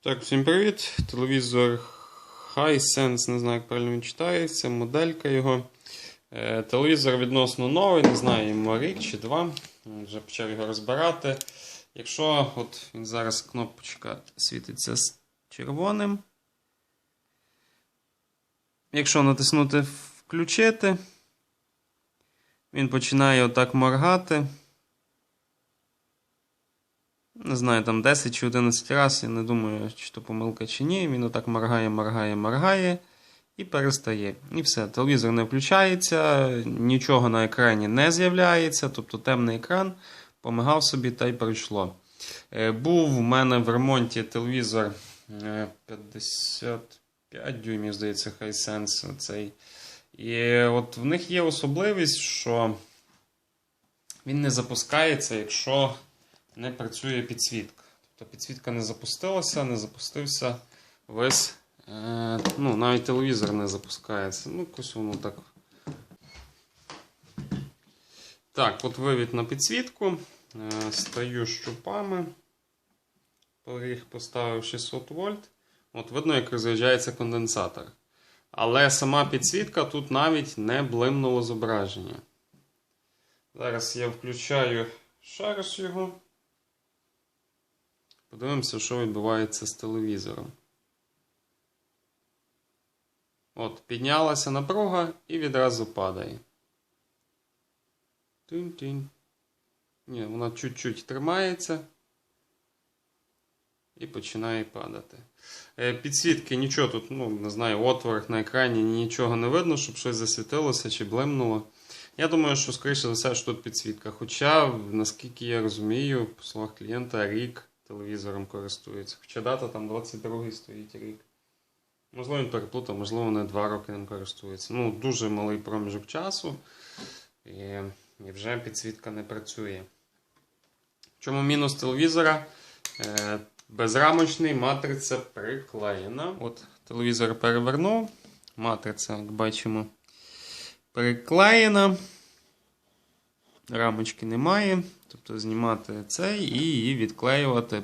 Так, всім привіт. Телевізор Hisense, не знаю, як правильно він читається, моделька його. Е, телевізор відносно новий, не знаю, йому рік чи два. Вже почав його розбирати. Якщо от він зараз кнопочка світиться з червоним. Якщо натиснути включити, він починає отак моргати. Не знаю, там 10 чи 11 разів, я не думаю, чи то помилка чи ні. Він отак моргає, моргає, моргає і перестає. І все, телевізор не включається, нічого на екрані не з'являється, тобто темний екран помигав собі та й пройшло. Е, Був в мене в ремонті телевізор е, 55 дюймів, здається, Hisense цей. І от в них є особливість, що він не запускається, якщо не працює підсвітка. Тобто підсвітка не запустилася, не запустився весь. Е, ну, навіть телевізор не запускається. Ну, якось воно так. Так, от вивід на підсвітку. Е, стаю щупами. Поріг поставив 600 вольт. От видно, як розряджається конденсатор. Але сама підсвітка тут навіть не блимнуло зображення. Зараз я включаю раз його. Подивимося, що відбувається з телевізором. От, піднялася напруга і відразу падає. Тинь-тинь. Ні, вона чуть-чуть тримається і починає падати. Е, Підсвітки нічого тут, ну, не знаю, отворах на екрані нічого не видно, щоб щось засвітилося чи блимнуло. Я думаю, що, скоріше за все, що тут підсвітка. Хоча, наскільки я розумію, по словах клієнта, рік телевізором користується. Хоча дата там 22-й стоїть рік. Можливо, він переплутав, можливо, вони 2 роки ним користуються. Ну, дуже малий проміжок часу. І, і вже підсвітка не працює. Чому мінус телевізора? Е, безрамочний, матриця приклеєна. От телевізор перевернув. Матриця, як бачимо, приклеєна. Рамочки немає. Тобто знімати цей і її відклеювати,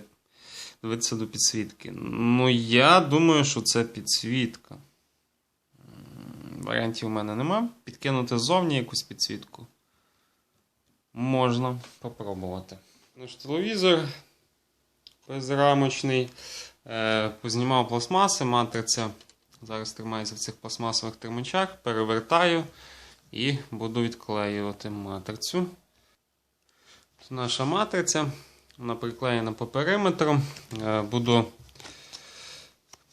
дивитися до підсвітки. Ну, я думаю, що це підсвітка. Варіантів у мене нема. Підкинути ззовні якусь підсвітку. Можна попробувати. Наш телевізор безрамочний. Е, познімав пластмаси, матриця. Зараз тримається в цих пластмасових тримачах. Перевертаю і буду відклеювати матрицю. Це наша матриця. Вона приклеєна по периметру. Е, Буду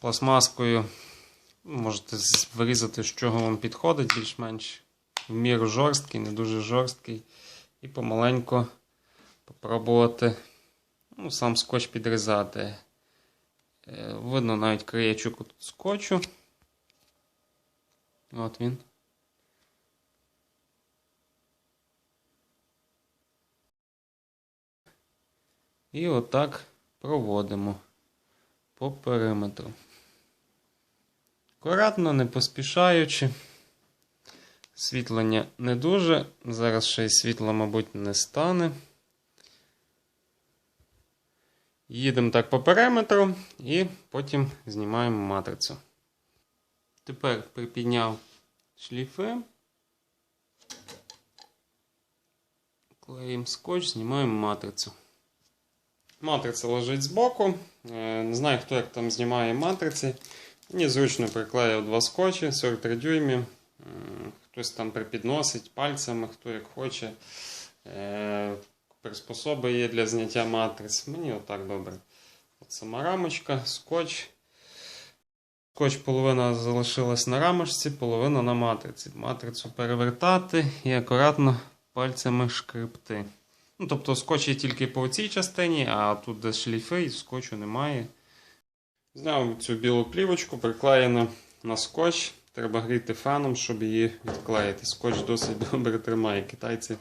пластмаскою. Можете вирізати, з чого вам підходить, більш-менш в міру жорсткий, не дуже жорсткий. І помаленько попробувати ну, сам скотч підрізати. Е, Видно навіть краєчок скотчу. От він. І отак проводимо по периметру. Акуратно, не поспішаючи. Світлення не дуже. Зараз ще й світла, мабуть, не стане. Їдемо так по периметру і потім знімаємо матрицю. Тепер припідняв шліфи. Клеїмо скотч, знімаємо матрицю. Матриця лежить збоку. Е, Не знаю, хто як там знімає матриці. Мені зручно приклеїв два скотчі 43 дюймі. Хтось там припідносить пальцями, хто як хоче. Е, Приспособи є для зняття матриць. Мені отак добре. От сама рамочка, скотч. Скотч половина залишилась на рамочці, половина на матриці. Матрицю перевертати і акуратно пальцями шкребти. Ну, тобто скотч є тільки по цій частині, а тут де шліфи і скотчу немає. Зняв цю білу плівочку, приклеєно на скотч. Треба гріти феном, щоб її відклеїти. Скотч досить добре тримає. Китайці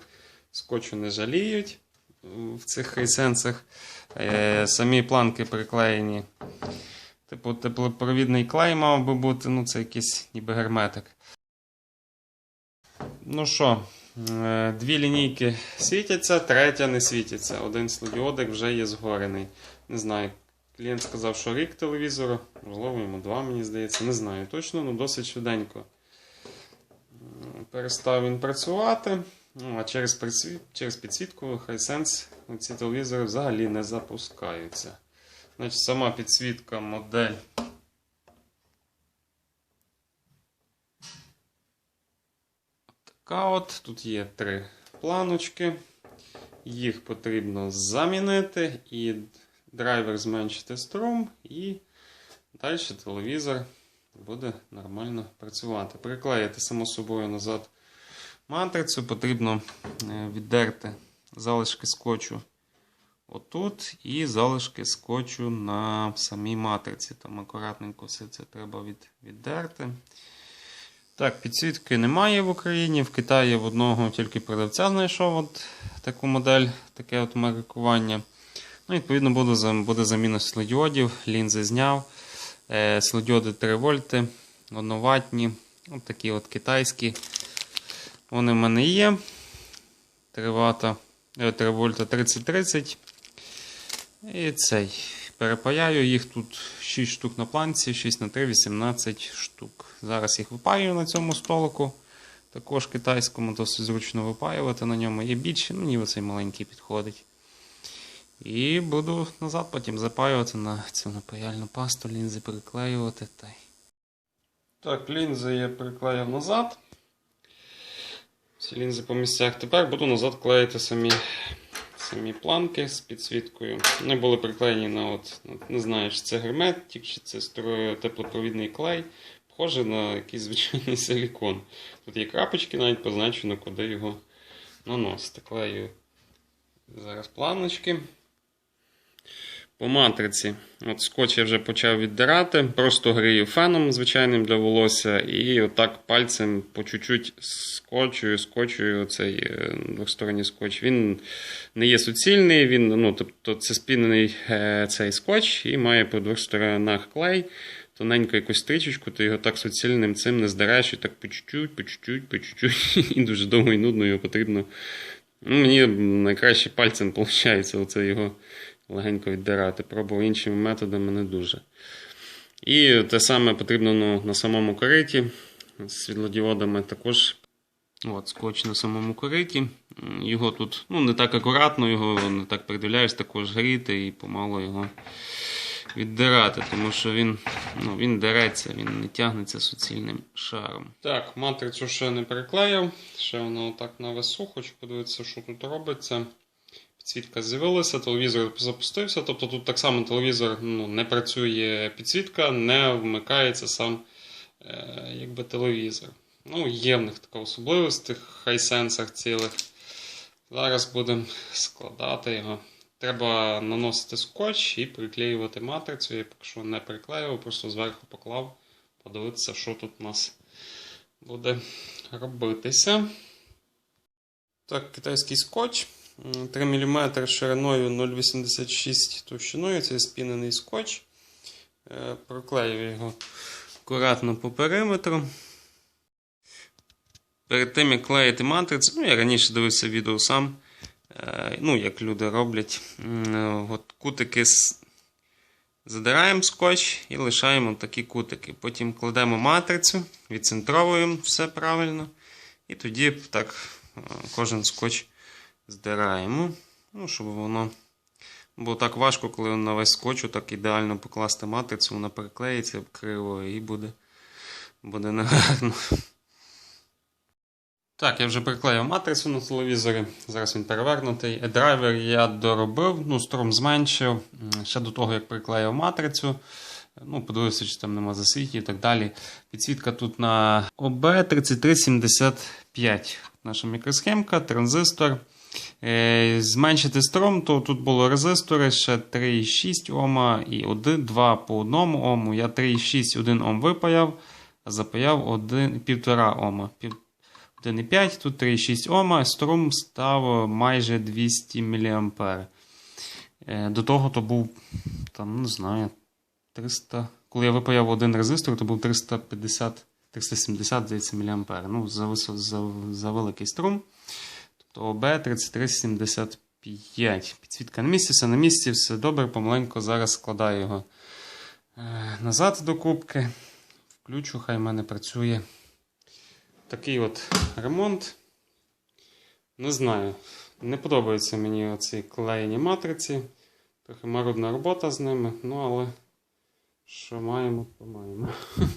скотчу не жаліють в цих хайсенсах. Е, самі планки приклеєні. Типу, теплопровідний клей мав би бути, ну це якийсь ніби герметик. Ну що, дві лінійки світяться, третя не світиться. Один слодіодик вже є згорений. Не знаю, Клієнт сказав, що рік телевізору, можливо, йому два, мені здається, не знаю точно, але досить швиденько. Перестав він працювати, ну, а через, присві- через підсвітку Hisense ці телевізори взагалі не запускаються. Значить, сама підсвітка модель. Така. Тут є три планочки. Їх потрібно замінити і драйвер зменшити струм, і далі телевізор буде нормально працювати. Приклеїти само собою назад матрицю, потрібно е, віддерти залишки скотчу отут і залишки скотчу на самій матриці. Там акуратненько все це треба від, віддерти. Так, підсвітки немає в Україні. В Китаї в одного тільки продавця знайшов от таку модель, таке от маркування. Ну, відповідно, буде, буде заміна світлодіодів, лінзи зняв. Е, світлодіоди 3 вольти, одноватні. От такі от китайські. Вони в мене є. 3 вата, е, 3 вольта 30-30. І цей. Перепаяю їх тут 6 штук на планці, 6 на 3, 18 штук. Зараз їх випаюю на цьому столику. Також китайському досить зручно випаювати на ньому. Є більше, мені оцей маленький підходить. І буду назад потім запаювати на цю напаяльну пасту, лінзи приклеювати. Та. Так, лінзи я приклеїв назад. Всі лінзи по місцях. Тепер буду назад клеїти самі, самі планки з підсвіткою. Вони були приклеєні на от, не знаю, чи це герметик, чи це теплопровідний клей. Похоже на якийсь звичайний силікон. Тут є крапочки, навіть позначено, куди його наносити. Клею зараз планочки. По матриці. От скотч я вже почав віддирати. Просто грію феном звичайним для волосся. І отак пальцем по чуть-чуть скотчую, скотчую цей е, двосторонній скотч. Він не є суцільний, він, ну, тобто це спінений е, цей скотч і має по двох сторонах клей. Тоненьку якусь стрічечку, ти його так суцільним цим не здереш і так по чуть-чуть, по чуть-чуть, по чуть-чуть. І дуже довго і нудно його потрібно. Ну, мені найкраще пальцем виходить оце його легенько віддирати. Пробував іншими методами не дуже. І те саме потрібно ну, на самому кориті з світлодіодами також. От, скотч на самому кориті. Його тут ну, не так акуратно, його не так придивляєш, також гріти і помало його віддирати, тому що він, ну, він дереться, він не тягнеться суцільним шаром. Так, матрицю ще не переклеїв, ще воно отак на весу, хочу подивитися, що тут робиться. Підсвітка з'явилася, телевізор запустився. Тобто тут так само телевізор ну, не працює підсвітка, не вмикається сам е, якби телевізор. Ну, є в них така особливість в тих хайсенсах цілих. Зараз будемо складати його. Треба наносити скотч і приклеювати матрицю. Я поки що не приклеював, просто зверху поклав, подивитися, що тут у нас буде робитися. Так, китайський скотч. М, 3 мм шириною 0,86 товщиною. Це спінений скотч. Е, Проклею його акуратно по периметру. Перед тим, як клеїти матрицю, ну, я раніше дивився відео сам, е, ну, як люди роблять. От кутики задираємо скотч і лишаємо такі кутики. Потім кладемо матрицю, відцентровуємо все правильно. І тоді так е, кожен скотч здираємо. Ну, щоб воно. Бо так важко, коли на весь скотч так ідеально покласти матрицю, вона переклеїться криво і буде, буде негарно. Так, я вже приклеїв матрицю на телевізорі. Зараз він перевернутий. Драйвер я доробив, ну, струм зменшив. Ще до того, як приклеїв матрицю. Ну, подивився, чи там нема засвітів і так далі. Підсвітка тут на OB3375. Наша мікросхемка, транзистор. Е, Зменшити струм, то тут було резистори ще 3,6 Ома і 1, 2 по 1 Ому. Я 3,6 1 Ом випаяв, а запаяв 1,5 Ома. 1,5, тут 3,6 Ома, струм став майже 200 мА. Е, До того то був, там, не знаю, 300. Коли я випаяв один резистор, то був 350, 370 здається, мА. Ну, за, за, за великий струм. Тобто ОБ 3375. Підсвітка на місці, все на місці, все добре, помаленьку зараз складаю його е, назад до кубки. Включу, хай в мене працює. Такий от ремонт. Не знаю. Не подобаються мені оці клеєні матриці. Трохи марудна робота з ними, ну але що маємо, то маємо.